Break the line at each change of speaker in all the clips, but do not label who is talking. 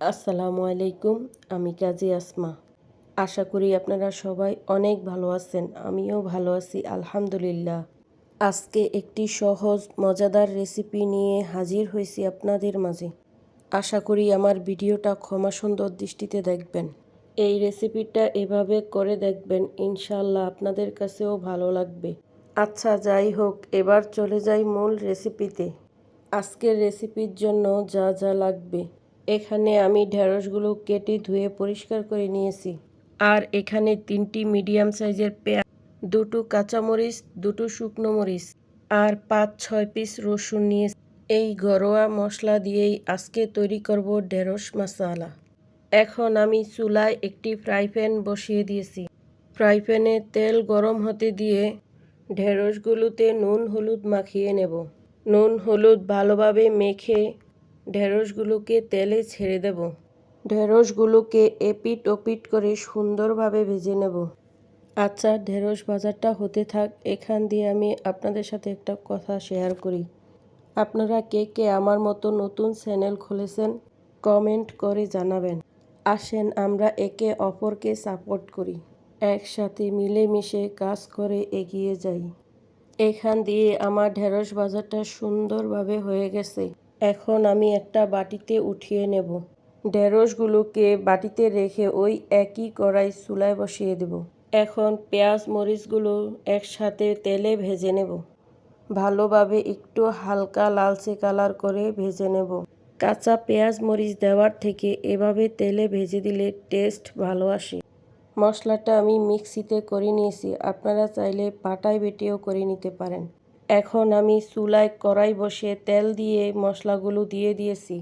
আসসালামু আলাইকুম, আমি কাজী আসমা। আশা করি আপনারা সবাই অনেক ভালো আছেন, আমিও ভালো আছি, আলহামদুলিল্লাহ। আজকে একটি সহজ, মজাদার রেসিপি নিয়ে হাজির হয়েছি আপনাদের মাঝে। আশা করি আমার ভিডিওটা ক্ষমা সুন্দর দৃষ্টিতে দেখবেন। এই রেসিপিটা এভাবে করে দেখবেন ইনশাল্লাহ আপনাদের কাছেও ভালো লাগবে। আচ্ছা যাই হোক, এবার চলে যাই মূল রেসিপিতে। আজকের রেসিপির জন্য যা যা লাগবে। এখানে আমি ঢেঁড়সগুলো কেটে ধুয়ে পরিষ্কার করে নিয়েছি। আর এখানে তিনটি মিডিয়াম সাইজের পেঁয়াজ, দুটো কাঁচামরিচ, দুটো শুকনো মরিচ আর পাঁচ, ছয় পিস রসুন নিয়ে এই ঘরোয়া মশলা দিয়েই আজকে তৈরি করব ঢেঁড়স মশালা এখন আমি চুলায় একটি ফ্রাই প্যান বসিয়ে দিয়েছি। ফ্রাই প্যানে তেল গরম হতে দিয়ে ঢেঁড়সগুলোতে নুন হলুদ মাখিয়ে নেব। নুন হলুদ ভালোভাবে মেখে ঢেঁড়সগুলোকে তেলে ছেড়ে দেব। ঢেঁড়সগুলোকে এপিট ওপিট করে সুন্দরভাবে ভেজে নেব। আচ্ছা ঢেঁড়স ভাজাটা হতে থাক এখান দিয়ে আমি আপনাদের সাথে একটা কথা শেয়ার করি। আপনারা কে কে আমার মতো নতুন চ্যানেল খুলেছেন কমেন্ট করে জানাবেন। আসেন আমরা একে অপরকে সাপোর্ট করি। একসাথে মিলেমিশে কাজ করে এগিয়ে যাই। এখান দিয়ে আমার ঢেঁড়স বাজারটা সুন্দরভাবে হয়ে গেছে। এখন আমি একটা বাটিতে উঠিয়ে নেব। ঢেঁড়সগুলোকে বাটিতে রেখে ওই একই কড়াই চুলায় বসিয়ে দেব। এখন পেঁয়াজ, মরিচগুলো একসাথে তেলে ভেজে নেব। ভালোভাবে একটু হালকা লালচে কালার করে ভেজে নেব। কাঁচা পেঁয়াজ, মরিচ দেওয়ার থেকে এভাবে তেলে ভেজে দিলে টেস্ট ভালো আসে। মশলাটা আমি মিক্সিতে করে নিয়েছি। আপনারা চাইলে পাটায় বেটেও করে নিতে পারেন। এখন আমি চুলায় কড়াই বসে তেল দিয়ে মশলাগুলো দিয়ে দিয়েছি।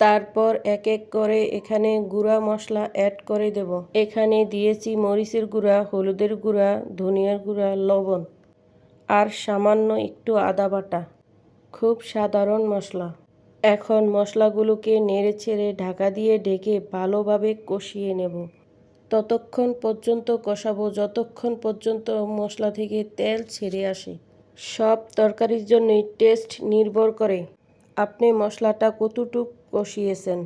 তারপর এক এক করে এখানে গুঁড়া মশলা অ্যাড করে দেব। এখানে দিয়েছি মরিচের গুঁড়া, হলুদের গুঁড়া, ধনিয়ার গুঁড়া, লবণ আর সামান্য একটু আদা বাটা। খুব সাধারণ মশলা। এখন মশলাগুলোকে নেড়ে ছেড়ে ঢাকা দিয়ে ঢেকে ভালোভাবে কষিয়ে নেব। ততক্ষণ পর্যন্ত কষাবো, যতক্ষণ পর্যন্ত মশলা থেকে তেল ছেড়ে আসে। সব তরকারির জন্যই টেস্ট নির্ভর করে। আপনি মশলাটা কতটুক কষিয়েছেন?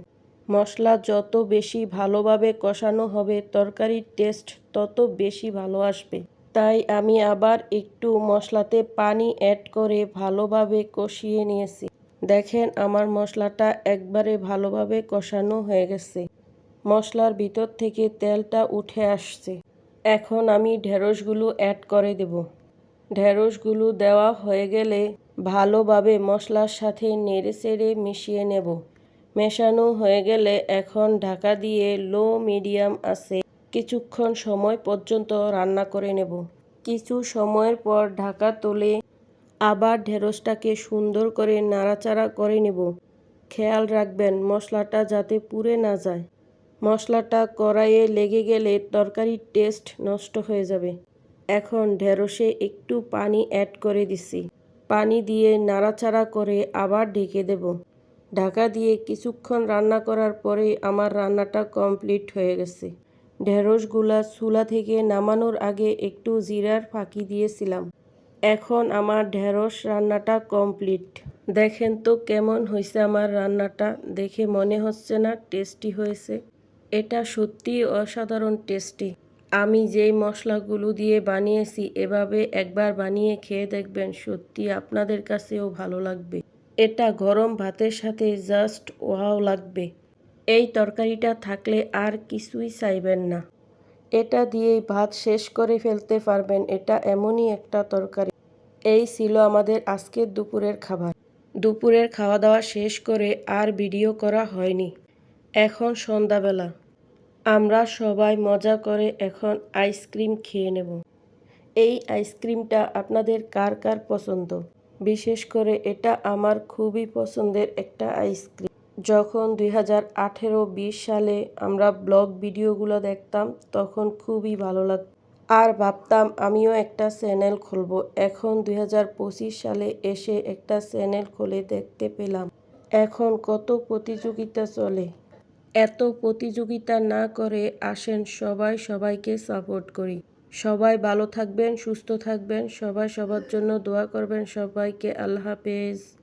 মশলা যত বেশি ভালোভাবে কষানো হবে, তরকারির টেস্ট তত বেশি ভালো আসবে। তাই আমি আবার একটু মশলাতে পানি অ্যাড করে ভালোভাবে কষিয়ে নিয়েছি। দেখেন আমার মশলাটা একবারে ভালোভাবে কষানো হয়ে গেছে। মশলার ভিতর থেকে তেলটা উঠে আসছে। এখন আমি ঢেঁড়সগুলো অ্যাড করে দেব। ঢেঁড়সগুলো দেওয়া হয়ে গেলে ভালোভাবে মশলার সাথে নেড়ে চেড়ে মিশিয়ে নেব। মেশানো হয়ে গেলে এখন ঢাকা দিয়ে লো মিডিয়াম আছে কিছুক্ষণ সময় পর্যন্ত রান্না করে নেব। কিছু সময়ের পর ঢাকা তুলে আবার ঢেঁড়সটাকে সুন্দর করে নাড়াচাড়া করে নেব। খেয়াল রাখবেন মশলাটা যাতে পুড়ে না যায়। মশলাটা কড়াইয়ে লেগে গেলে তরকারির টেস্ট নষ্ট হয়ে যাবে। এখন ঢেঁড়সে একটু পানি অ্যাড করে দিছি। পানি দিয়ে নাড়াচাড়া করে আবার ঢেকে দেব। ঢাকা দিয়ে কিছুক্ষণ রান্না করার পরে আমার রান্নাটা কমপ্লিট হয়ে গেছে। ঢেঁড়সগুলা চুলা থেকে নামানোর আগে একটু জিরার ফাঁকি দিয়েছিলাম। এখন আমার ঢেঁড়স রান্নাটা কমপ্লিট দেখেন তো কেমন হয়েছে আমার রান্নাটা। দেখে মনে হচ্ছে না টেস্টি হয়েছে। এটা সত্যি অসাধারণ টেস্টি আমি যেই মশলাগুলো দিয়ে বানিয়েছি, এভাবে একবার বানিয়ে খেয়ে দেখবেন সত্যি আপনাদের কাছেও ভালো লাগবে। এটা গরম ভাতের সাথে জাস্ট ওয়াও লাগবে। এই তরকারিটা থাকলে আর কিছুই চাইবেন না। এটা দিয়েই ভাত শেষ করে ফেলতে পারবেন, এটা এমনই একটা তরকারি। এই ছিল আমাদের আজকের দুপুরের খাবার। দুপুরের খাওয়া দাওয়া শেষ করে আর ভিডিও করা হয়নি। এখন সন্ধ্যাবেলা। আমরা সবাই মজা করে এখন আইসক্রিম খেয়ে নেব। এই আইসক্রিমটা আপনাদের কার কার পছন্দ? বিশেষ করে এটা আমার খুবই পছন্দের একটা আইসক্রিম। যখন দুই হাজার আঠেরো বিশ সালে আমরা ব্লগ ভিডিওগুলো দেখতাম, তখন খুবই ভালো লাগত আর ভাবতাম আমিও একটা চ্যানেল খুলব। এখন দুই হাজার পঁচিশ সালে এসে একটা চ্যানেল খুলে দেখতে পেলাম। এখন কত প্রতিযোগিতা চলে। এত প্রতিযোগিতা না করে আসেন সবাই, সবাইকে সাপোর্ট করি। সবাই ভালো থাকবেন, সুস্থ থাকবেন, সবাই সবার জন্য দোয়া করবেন, সবাইকে আল্লাহ হাফেজ।